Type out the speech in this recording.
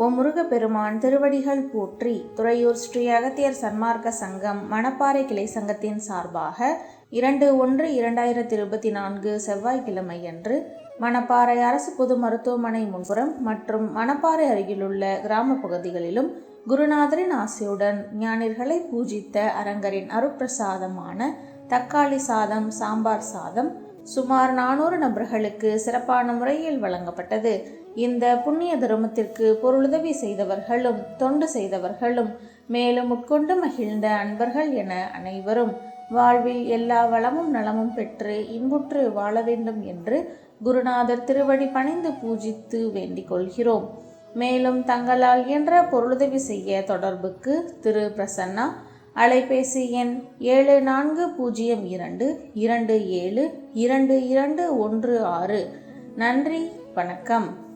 ஓ முருகப்பெருமான் திருவடிகள் போற்றி துறையூர் ஸ்ரீ அகத்தியர் சன்மார்க்க சங்கம் மணப்பாறை கிளை சங்கத்தின் சார்பாக இரண்டு ஒன்று இரண்டாயிரத்தி இருபத்தி நான்கு செவ்வாய்க்கிழமை அன்று மணப்பாறை அரசு பொது மருத்துவமனை முன்புறம் மற்றும் மணப்பாறை அருகிலுள்ள கிராம பகுதிகளிலும் குருநாதரின் ஆசையுடன் ஞானிகளை பூஜித்த அரங்கரின் அருப்பிரசாதமான தக்காளி சாதம் சாம்பார் சாதம் சுமார் நானூறு நபர்களுக்கு சிறப்பான முறையில் வழங்கப்பட்டது. இந்த புண்ணிய தர்மத்திற்கு பொருளுதவி செய்தவர்களும் தொண்டு செய்தவர்களும் மேலும் உட்கொண்டு மகிழ்ந்த அன்பர்கள் என அனைவரும் வாழ்வில் எல்லா வளமும் நலமும் பெற்று இன்புற்று வாழ வேண்டும் என்று குருநாதர் திருவடி பணிந்து பூஜித்து வேண்டிக் கொள்கிறோம். மேலும் தங்களால் இயன்ற பொருளுதவி செய்ய தொடர்புக்கு திரு பிரசன்னா அலைபேசி எண் ஏழு நான்கு பூஜ்ஜியம் இரண்டு இரண்டு ஏழு இரண்டு இரண்டு ஒன்று ஆறு. நன்றி வணக்கம்.